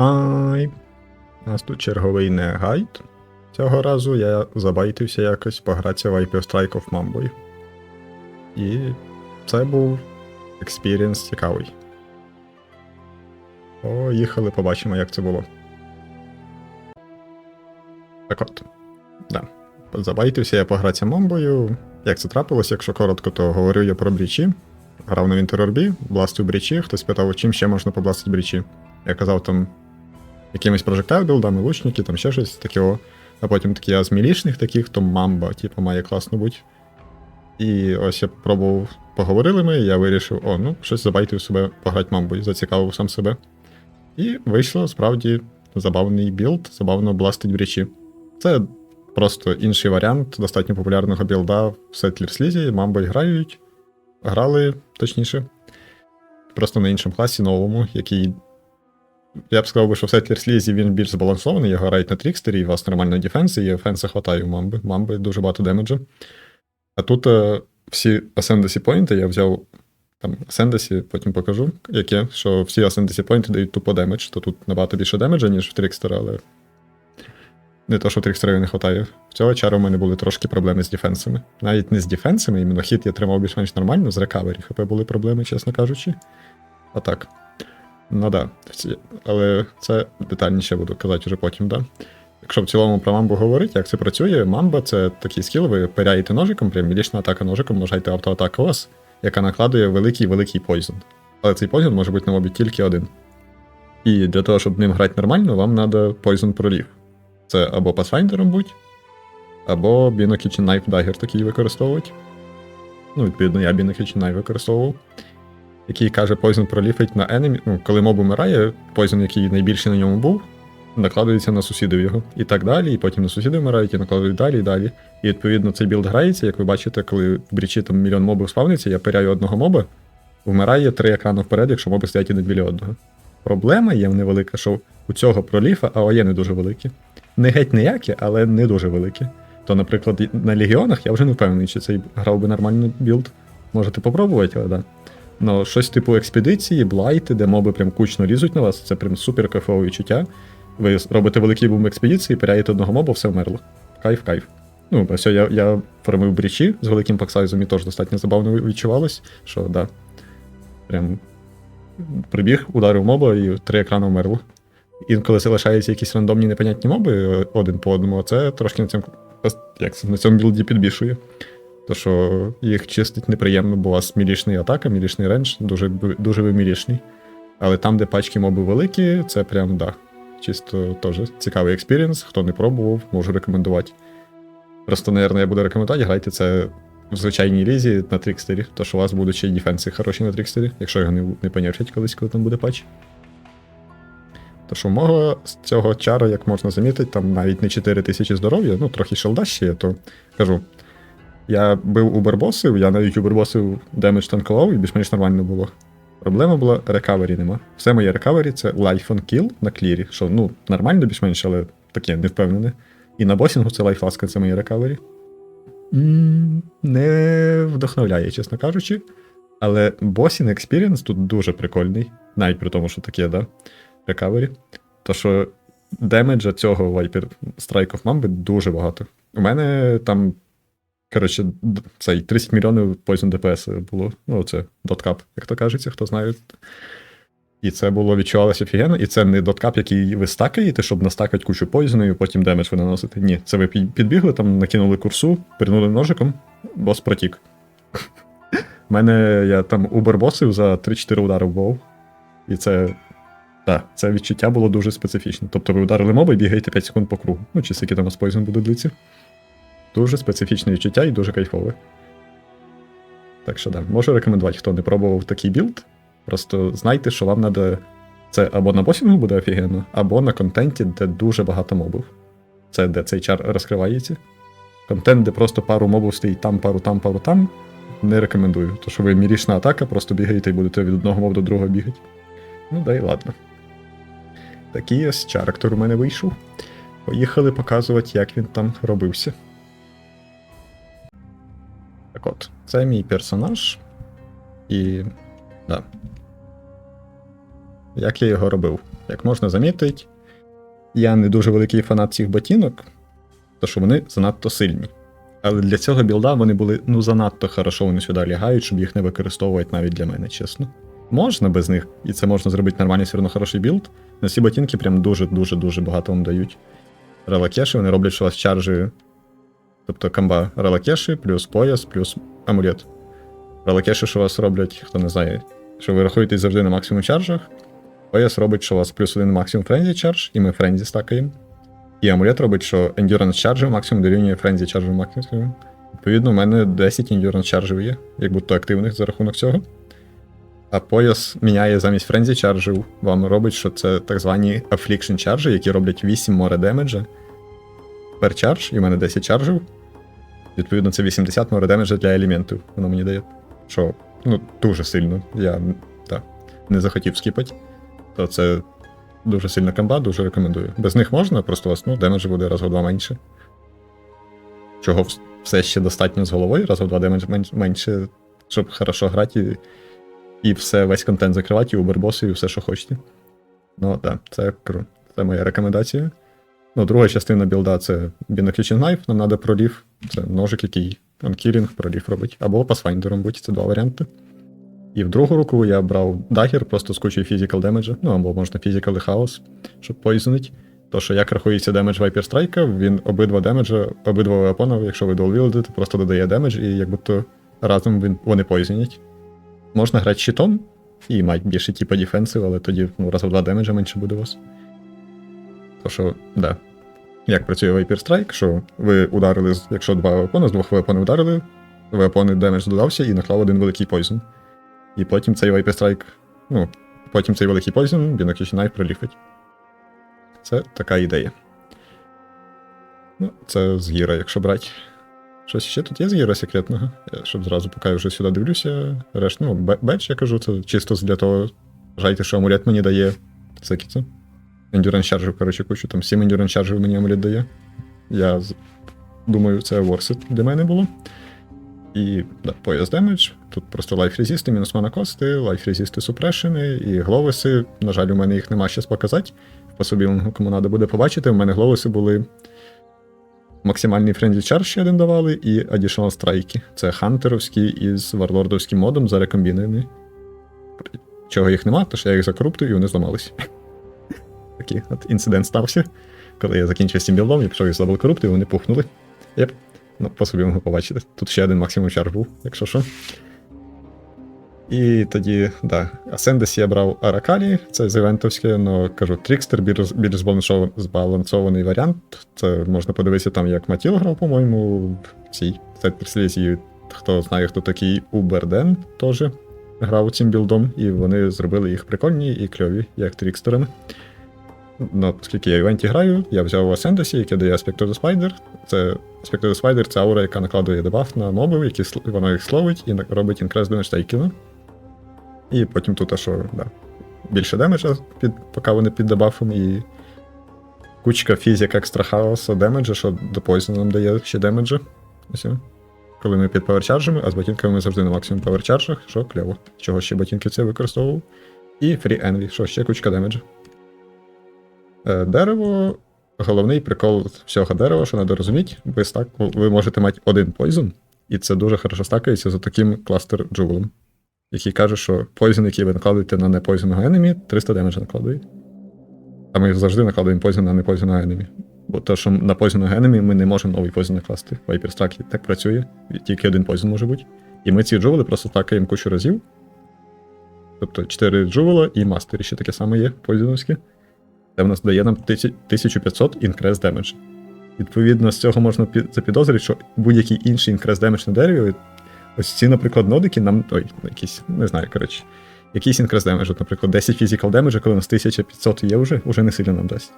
Ай. У нас тут черговий не гайд. Цього разу я забайтився якось погратися в IP Strike of Mamboy. І це був експірієнс цікавий. Поїхали, побачимо, як це було. Так от. Да. Забайтився я погратися Мамбою. Як це трапилось, якщо коротко, то говорю я про брічі. Грав на Вінтерорбі, бластив брічі, хтось питав, чим ще можна побластити брічі. Я казав там якимись прожектайл білдами, лучники, там ще щось таке. А потім такі, а з мілішних таких, то мамба, типу, має класно бути. І ось я пробував, поговорили ми, я вирішив, о, ну, щось забайтив себе пограти мамбою, зацікавив сам себе. І вийшло справді забавний білд, забавно бластить брічі. Це просто інший варіант достатньо популярного білда в Settler Слізі, мамбой грають, грали, точніше. Просто на іншому класі новому, який я б сказав, би, що в Settler Слізі він більш збалансований, його грають на трікстері, і у вас нормально дефенси, і офенса хватає у мамби. Мамби дуже багато демеджа. А тут е, всі Ascendancy поінти я взяв там Ascendancy, потім покажу, яке, що всі Ascendancy поінти дають тупо демедж, то тут набагато більше демеджа, ніж в Трікстера, але. Не то, що в Трікстерові не вистачає. В цього чару в мене були трошки проблеми з дефенсами. Навіть не з дефенсами, іменно хід я тримав більш-менш нормально, з рекавері ХП були проблеми, чесно кажучи. А так. Ну да. Але це детальніше буду казати вже потім, да. Якщо в цілому про мамбу говорити, як це працює, мамба це такий скіл, ви пиряєте ножиком, прям мілічна атака ножиком, нажайте автоатака вас, яка накладує великий-великий пойзон. Але цей пойзон може бути на мобі тільки один. І для того, щоб ним грати нормально, вам треба пойзон пролів. Це або Pathfinder будь, або Bino Kitchen Knife Dagger такий використовувати. Ну, відповідно, я Bino Kitchen Knife використовував. Який каже, Poison проліфить на enemy. Ну, коли моб умирає, Poison, який найбільший на ньому був, накладується на сусідів його. І так далі, і потім на сусіди вмирають, і накладують далі і далі. І відповідно цей білд грається, як ви бачите, коли в брічі там мільйон мобів спавниться, я пиряю одного моба, вмирає три екрани вперед, якщо моби стоять один біля одного. Проблема є невелика, що у цього проліфа АОЄ не дуже великі. Не геть ніякі, але не дуже великі. То, наприклад, на легіонах я вже не впевнений, чи цей грав би нормальний білд. Можете попробувати, але да. Ну, щось типу експедиції, блайти, де моби прям кучно лізуть на вас, це прям супер кайфове відчуття. Ви робите великий бум експедиції, піряєте одного моба, все вмерло. Кайф, кайф. Ну, ось я, я формив брічі з великим паксайзом і теж достатньо забавно відчувалось, що да. Прям прибіг, ударив моба і три екрани вмерло. Інколи залишаються якісь рандомні непонятні моби е, один по одному, а це трошки на цьому, як на цьому білді підбільшує. То що їх чистить неприємно, бо у вас мілішний атака, мілішний рендж, дуже, дуже ви мілішний. Але там, де пачки моби великі, це прям да. Чисто теж цікавий експірієнс. Хто не пробував, можу рекомендувати. Просто, мабуть, я буду рекомендувати, грайте це в звичайній лізі на трікстері, то що у вас будуть ще й дефенси хороші на трікстері, якщо його не, не понерфять колись, коли там буде патч. То що мого з цього чара, як можна замітити, там навіть не 4 тисячі здоров'я, ну трохи шелда ще є, то кажу. Я бив убербосив, я навіть убербосив демедж танкував і більш-менш нормально було. Проблема була рекавері нема. Все моє рекавері це life on kill на клірі, що ну нормально більш-менш, але таке не впевнене. І на босінгу це лайфласка, це моє рекавері. Не вдохновляє, чесно кажучи. Але босінг експірієнс тут дуже прикольний, навіть при тому, що таке, да, рекавері. То що демеджа цього Viper Strike of Mamba дуже багато. У мене там, коротше, цей 30 мільйонів Poison DPS було. Ну, це доткап, як то кажеться, хто знає. І це було відчувалося офігенно, і це не доткап, який ви стакаєте, щоб настакати кучу поїзну і потім демедж ви наносите. Ні, це ви підбігли, там накинули курсу, пірнули ножиком, бос протік. У мене я там убербосив за 3-4 удари вбив. І це. Так, це відчуття було дуже специфічне. Тобто ви ударили моба і бігаєте 5 секунд по кругу. Ну, чи скільки там у вас поїзн буде длиться. Дуже специфічне відчуття і дуже кайфове. Так що да, можу рекомендувати, хто не пробував такий білд. Просто знайте, що вам треба. Це або на босінгу буде офігенно, або на контенті, де дуже багато мобів. Це де цей чар розкривається. Контент, де просто пару мобів стоїть там, пару там, пару там. Не рекомендую. То що ви мірічна атака, просто бігаєте і будете від одного моба до другого бігати. Ну да й ладно. Такий ось чарактер у мене вийшов. Поїхали показувати, як він там робився. Так от, це мій персонаж. І. Да. Як я його робив? як можна замітити, я не дуже великий фанат цих ботинок, тому що вони занадто сильні. Але для цього білда вони були ну занадто хорошо вони сюди лягають, щоб їх не використовувати навіть для мене, чесно. Можна без них, і це можна зробити нормальний, все одно хороший білд. На ці ботинки прям дуже-дуже-дуже багато вам дають. Релакеші, вони роблять, що вас чаржі. Тобто камба релакеші, плюс пояс, плюс амулет. Релакеші, що вас роблять, хто не знає, що ви рахуєтесь завжди на максимум чаржах. Пояс робить, що у вас плюс один максимум френзі чардж, і ми френзі стакаємо. І амулет робить, що endurance чарджів максимум дорівнює френзі чарджів максимум. Відповідно, у мене 10 endurance чарджів є, як будто активних за рахунок цього. А пояс міняє замість френзі чарджів, вам робить, що це так звані affliction чарджі, які роблять 8 море демеджа per чардж, і в мене 10 чарджів. Відповідно, це 80 море демеджа для елементів, воно мені дає. Що, ну, дуже сильно. Я так, не захотів скіпати. То це дуже сильна комба, дуже рекомендую. Без них можна, просто у вас ну, демедж буде раз в два менше. Чого все ще достатньо з головою, раз в два демедж менше, щоб хорошо грати і, і все, весь контент закривати, і убербоси, і все, що хочете. Ну, так, це. Це моя рекомендація. Ну, друга частина білда це Binoculation Knife, нам треба пролів. Це ножик, який анкілінг, пролів робить. Або Pathfinder будь, це два варіанти. І в другу руку я брав дагер просто з кучою physical damage, ну або можна physical і хаос, щоб поїзнить. То, що як рахується демедж Viper Strike, він обидва демеджа, обидва вепона, якщо ви дуал-вілдите, просто додає демедж, і як будто разом він, вони поїзнять. Можна грати щитом і мати більше типа дефенсив, але тоді ну, раз в два демеджа менше буде у вас. То що, да. Як працює Viper Strike, що ви ударили, якщо два вепона, з двох вепонів ударили, вепони демедж додався і наклав один великий пойзен. І потім цей Viper Strike, ну, потім цей великий Poison Binoculation Knife приліфить. Це така ідея. Ну, це з гіра, якщо брати. Щось ще тут є з гіра секретного. Я щоб зразу, поки я вже сюди дивлюся. Решт, ну, бе- беч, я кажу, це чисто для того. Вважайте, що амулет мені дає. Всякі чаржів, коротше, кучу. Там 7 endurance чаржів мені амулет дає. Я думаю, це it для мене було. І да, пояс демедж. Тут просто лайф резисти, мінус мана кости, лайф резисти супрешени і гловиси. На жаль, у мене їх нема щас показати. В пособілингу, кому треба буде побачити. У мене гловиси були максимальний френдлі чар ще один давали, і additional страйки. Це хантеровські із варлордовським модом зарекомбіновані. Чого їх нема, то що я їх закруптив і вони зламались. Такий от інцидент стався. Коли я закінчив цим білдом, я пішов і зловив корупти, і вони пухнули. Єп. Ну, по собі можу побачити. Тут ще один максимум чар був, якщо що. І тоді, да, Асендес я брав Аракалі, це з івентовське, але кажу, Трікстер більш, більш збалансований, варіант. Це можна подивитися там, як Матіл грав, по-моєму, в цій Сетперслізі. Хто знає, хто такий Уберден теж грав цим білдом, і вони зробили їх прикольні і кльові, як трікстерами. Ну, оскільки я в івенті граю, я взяв Асендесі, який дає Aspect of the Spider. Це Aspect of the Spider це аура, яка накладує дебаф на мобів, які вона їх словить і робить інкрес damage тейкіну. І потім тут, що, да, більше демеджа, під, поки вони під дебафом, і кучка фізик екстра хаоса демеджа, що до Poison нам дає ще демеджа. Ось. Коли ми під паверчаржами, а з ботинками ми завжди на максимум паверчаржах, що кльово. Чого ще ботинки це використовував. І Free Envy, що ще кучка демеджа. Е, Дерево. Головний прикол всього дерева, що треба розуміти, ви, стак, ви можете мати один Poison, і це дуже хорошо стакається за таким кластер джувелом який каже, що poison, який ви накладуєте на непойзеного enemy, 300 демеджа накладує. А ми завжди накладуємо poison на непойзеного enemy. Бо то, що на poison enemy ми не можемо новий poison накласти. Viper Stack так працює, тільки один poison може бути. І ми ці джувели просто стакаємо кучу разів. Тобто 4 джувела і мастері ще таке саме є, поїзоновське. Це в нас дає нам 1500 інкрес демедж. Відповідно, з цього можна запідозрити, що будь-який інший інкрес демедж на дереві Ось ці, наприклад, нодики нам. Ой, якісь, не знаю, коротше. Якийсь інкрес демедж, от, наприклад, 10 фізикал демеджа, коли у нас 1500 є вже, вже не сильно нам дасть.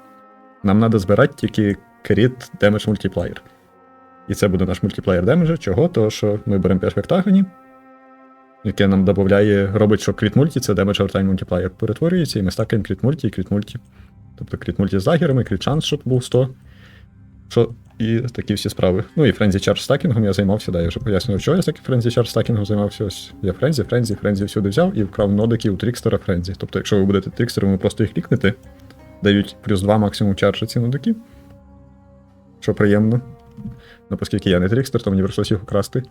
Нам треба збирати тільки кріт демедж мультиплеєр. І це буде наш мультиплеєр демеджа. Чого? Тому що ми беремо перспектагоні, яке нам додає, робить, що кріт мульті це демедж овертайм мультиплеєр перетворюється, і ми стакаємо кріт мульті і кріт мульті. Тобто кріт мульті кріт шанс, щоб був 100. Що і такі всі справи. Ну і Френзі Чардж стакінгом я займався, да, я вже пояснював, що я Френзі Чардж стакінгом займався. Ось я Френзі, Френзі, Френзі всюди взяв і вкрав нодики у Трікстера Френзі. Тобто, якщо ви будете Трікстером, ви просто їх клікнете, дають плюс 2 максимум чаржі ці нодики. Що приємно. Ну, оскільки я не трікстер, то мені прийшлось їх украсти.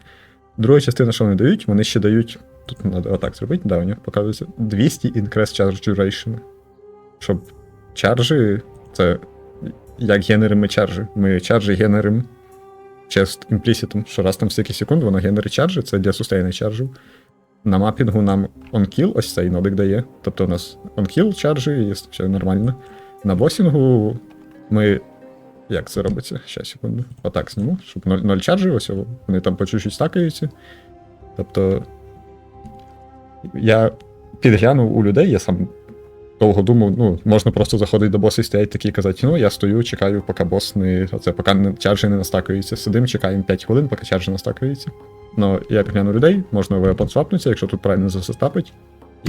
Друга частина, що вони дають, вони ще дають. Тут треба отак зробити, да, у них показується 200 increase charge duration. Щоб чаржі, це як генеримо чаржі. Ми чаржі генеримо чест імплісітом, що раз там стільки секунд, воно генерить чаржі, це для сустейних чаржів. На мапінгу нам onkill ось цей нодик дає. Тобто у нас onkill чаржі, і все нормально. На босінгу ми. Як це робиться? Ще секунду. Отак зніму, щоб 0, 0 чаржі, ось вони там по чуть-чуть стакаються. Тобто. Я підглянув у людей, я сам довго думав, ну, можна просто заходити до боса і стоять такі і казати, ну, я стою, чекаю, поки бос не. Оце, поки не, чаржі не настакаються. Сидим, чекаємо 5 хвилин, поки чаржі настакаються. Ну, я підгляну людей, можна вепон свапнутися, якщо тут правильно засостапить.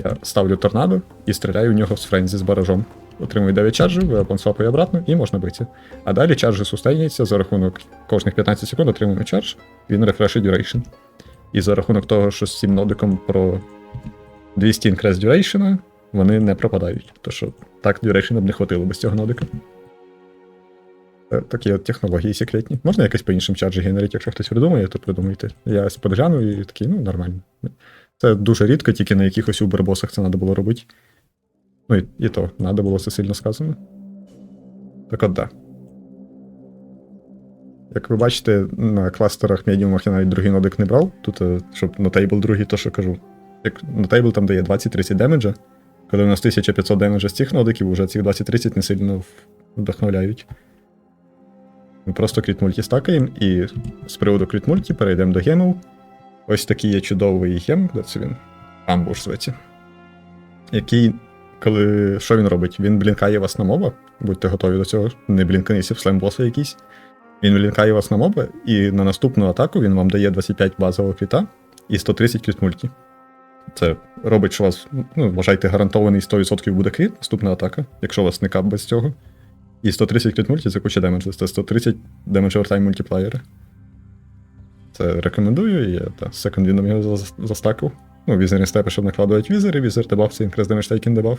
Я ставлю торнадо і стріляю в нього з френзі з баражом. Отримую 9 чаржів, вепон свапаю обратно і можна бити. А далі чаржі сустейняться за рахунок кожних 15 секунд отримуємо чардж, він рефрешить duration. І за рахунок того, що з цим нодиком про 200 increase duration, вони не пропадають. То що так duration б не хватило без цього нодика. Е, Такі от технології секретні. Можна якось по іншим чарджі генерити, якщо хтось придумає, то придумайте. Я подгляну і такий, ну, нормально. Це дуже рідко, тільки на якихось убербосах це треба було робити. Ну і, і то, треба було це сильно сказано. Так от да. Як ви бачите, на кластерах медіумах я навіть другий нодик не брав. Тут, е, щоб нотейбл другий, то що кажу. Як нотейбл там дає 20-30 демеджа, коли у нас 1500 демеджа з цих нодиків, уже ці 20-30 не сильно вдохновляють. Ми просто кріт-мульті стакаємо, і з приводу кріт-мульті перейдемо до гемів. Ось такий є чудовий гем, де це він? Амбуш зветься. Який, коли. Що він робить? Він блінкає вас на моба, будьте готові до цього, не блінканися в слембоса якийсь. Він блінкає вас на моба, і на наступну атаку він вам дає 25 базового кріта і 130 кріт мульті. Це робить, що вас, ну, вважайте, гарантований 100% буде кріт, наступна атака, якщо у вас не кап без цього. І 130 кріт мульті це куча демеджу, це 130 демедж овертайм мультиплеєри. Це рекомендую, і я та, з секондвіном його зас- застакав. Ну, візерні степи, щоб накладувати візери, візер дебаф, це increase damage taking дебаф.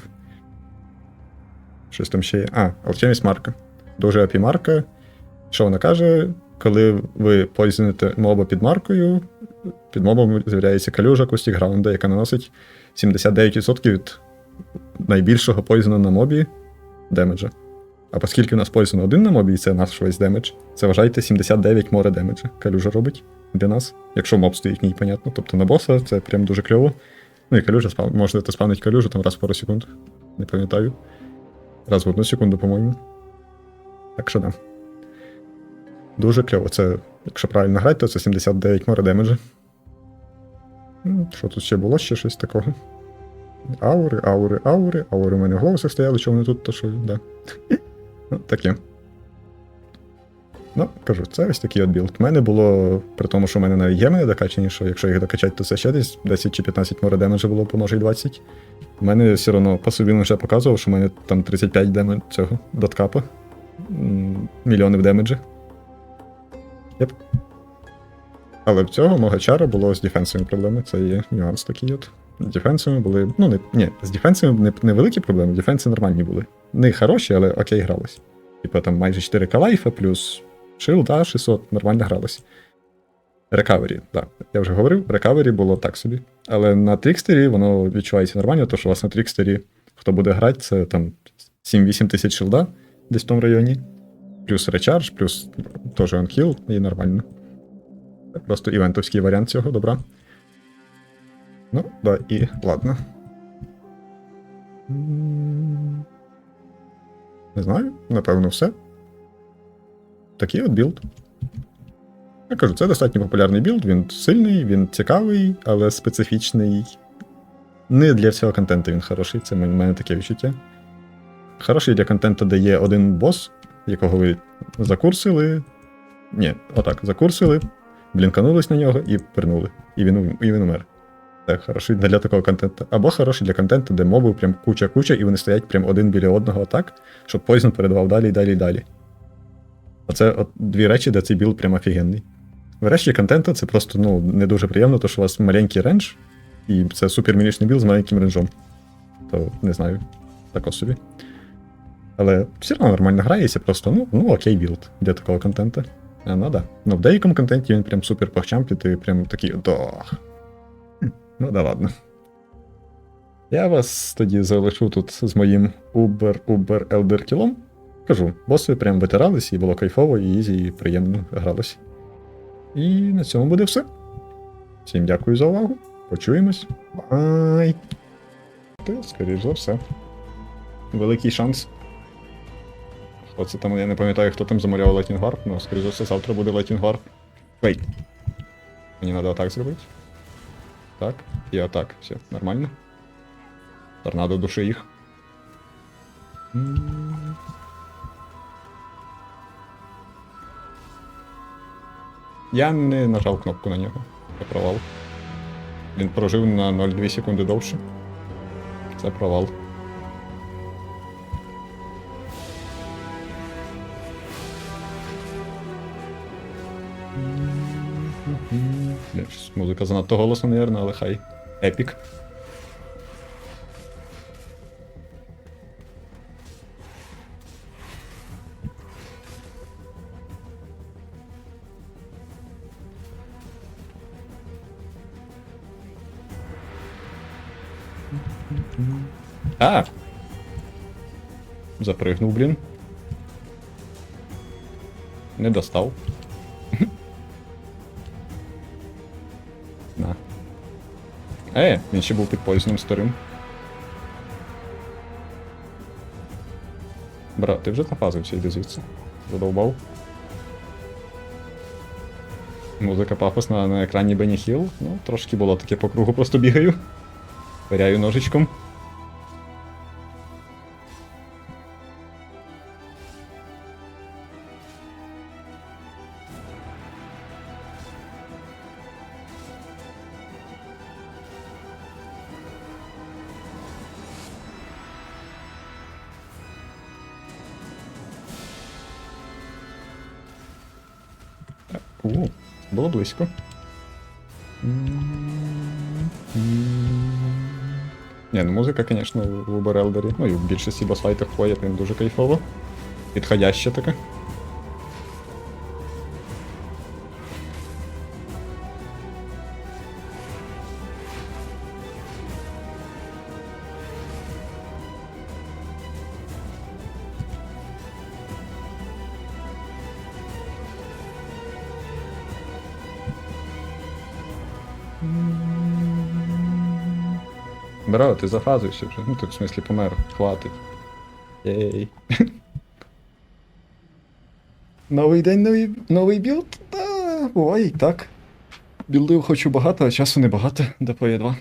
Щось там ще є. А, алчемість марка. Дуже API марка. Що вона каже? Коли ви пользуєте моба під маркою, під мобом з'являється калюжа кустік граунда, яка наносить 79% від найбільшого пойзону на мобі демеджа. А оскільки у нас пойзон один на мобі, і це наш весь демедж, це вважайте 79 море демеджа. Калюжа робить для нас, якщо моб стоїть ній, понятно. Тобто на боса це прям дуже кльово. Ну і калюжа спав... можете спавнити калюжу там раз в пару секунд. Не пам'ятаю. Раз в одну секунду, по-моєму. Так що да. Дуже кльово. Це, якщо правильно грати, то це 79 море демеджа. Ну, Що тут ще було? Ще щось такого. Аури, аури, аури, аури у мене в голосах стояли, що вони тут, то що, да. Ну, таке. Ну, кажу, це ось такий от білд. У мене було, при тому, що в мене навіть геми не докачані, що якщо їх докачати, то це ще десь 10 чи 15 море демеджа було, по може й 20. У мене все одно по собі вже показував, що в мене там 35 демедж цього доткапа. М, Мільйони Єп. Але в цього мого чара було з дефенсовими проблеми. Це є нюанс такий от. З дефенсами були. Ну, не, ні, з дефенсами не, не великі проблеми, дефенси нормальні були. Не хороші, але окей гралось. Типа там майже 4 калайфа плюс да, 600, нормально гралось. Рекавері, так. Я вже говорив, рекавері було так собі. Але на трікстері воно відчувається нормально, тому що у вас на трікстері, хто буде грати, це там 7-8 тисяч шилда десь в тому районі. Плюс речардж, плюс теж онхіл, і нормально. Просто івентовський варіант цього, добра. Ну, да, і ладно. Не знаю, напевно, все. Такий от білд. Я кажу, це достатньо популярний білд, він сильний, він цікавий, але специфічний. Не для всього контенту він хороший, це в мене таке відчуття. Хороший для контенту, де є один бос, якого ви закурсили. Ні, отак, закурсили, блінканулись на нього і пернули. І він, і він умер. Це хороший для такого контенту. Або хороший для контенту, де мобів прям куча-куча, і вони стоять прям один біля одного так, щоб Poison передавав далі, і далі, і далі. Оце от дві речі, де цей білд прям офігенний. Врешті контенту це просто ну, не дуже приємно, тому що у вас маленький рендж, і це супер мінічний білд з маленьким ренджом. То не знаю, тако собі. Але все одно нормально грається, просто ну, ну окей білд для такого контенту. А, ну да. Ну в деякому контенті він прям супер похчамп, і ти прям такий да. Ну да ладно. Я вас тоді залишу тут з моїм Uber Uber Elder кілом. Кажу, боси прям витирались, і було кайфово, і ізі, і приємно гралось. І на цьому буде все. Всім дякую за увагу. Почуємось. Бай! Ти, скоріш за все. Великий шанс. Хто це там, я не пам'ятаю, хто там замовляв Lightning Warp, але скоріш за все, завтра буде Warp. Вейт. Мені треба отак зробити. Так, і отак. Все, нормально. Торнадо души їх. Я не нажав кнопку на нього. Це провал. Він прожив на 0,2 секунди довше. Це провал. Блін, Музика занадто голосна, наверное, але хай. Епік. А! Запригнув, блін. Не достав. Е, він ще був під поїзним старим. Брат, ти вже зафазився, йди звідси. Задовбав. Музика пафосна на екрані Бенні Хіл. Ну, трошки було таке по кругу, просто бігаю. Виряю ножичком. У, було близько. Ні, ну музика, звісно, в Uber Elder, ну і в більшості басфайтах ходять, прям дуже кайфово. Підходяща така. Браво, ти зафазуєшся вже. Ну, ти в смислі помер. Хватить. Єй. Новий день, новий, новий білд? Та, буває і так. Білдів хочу багато, а часу не багато, до 2.